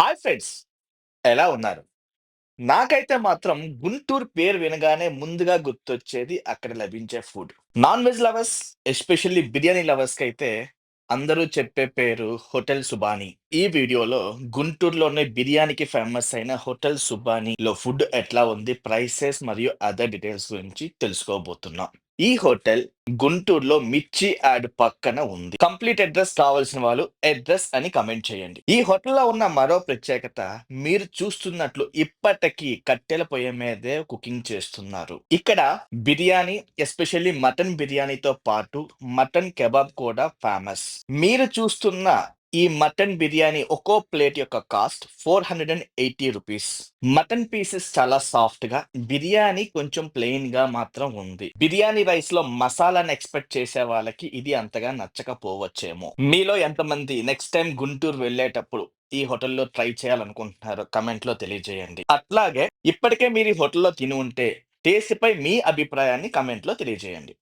Hi friends ఎలా ఉన్నారు? నాకైతే మాత్రం గుంటూరు పేరు వినగానే ముందుగా గుర్తొచ్చేది అక్కడ లభించే food. Non veg lovers especially biryani లవర్స్‌కైతే అందరూ చెప్పే పేరు హోటల్ సుబానీ. ఈ వీడియోలో గుంటూరులోనే బిర్యానీకి ఫేమస్ అయిన హోటల్ సుబానీలో ఫుడ్ ఎట్లా ఉంది? ప్రైసెస్ మరియు అదర్ డీటెయిల్స్ గురించి తెలుసుకోబోతున్నాం. ఈ హోటల్ గుంటూరులో మిర్చి యాడ్ పక్కన ఉంది. కంప్లీట్ అడ్రస్ కావాల్సిన వాళ్ళు అడ్రస్ అని కమెంట్ చేయండి. ఈ హోటల్‌లో ఉన్న మరో ప్రత్యేకత మీరు చూస్తున్నట్లు ఇప్పటికీ కట్టెల పొయ్యి మీదే కుకింగ్ చేస్తున్నారు. ఇక్కడ బిర్యానీ ఎస్పెషల్లీ మటన్ బిర్యానీతో పాటు మటన్ కెబాబ్ కూడా ఫేమస్. మీరు చూస్తున్న ఈ మటన్ బిర్యానీ ఒక్కో ప్లేట్ యొక్క cost four hundred and eighty rupees mutton pieces చాలా సాఫ్ట్‌గా, బిర్యానీ కొంచెం ప్లెయిన్‌గా మాత్రం ఉంది. బిర్యానీ రైస్లో మసాలాని ఎక్స్‌పెక్ట్ చేసే వాళ్ళకి ఇది అంతగా నచ్చకపోవచ్చేమో. మీలో ఎంతమంది నెక్స్ట్ టైం గుంటూరు వెళ్ళేటప్పుడు ఈ హోటల్‌లో ట్రై చేయాలనుకుంటున్నారో కామెంట్‌లో తెలియజేయండి. అట్లాగే ఇప్పటికే మీరు ఈ హోటల్‌లో తిని ఉంటే టేస్ట్ పై మీ అభిప్రాయాన్ని కామెంట్‌లో తెలియజేయండి.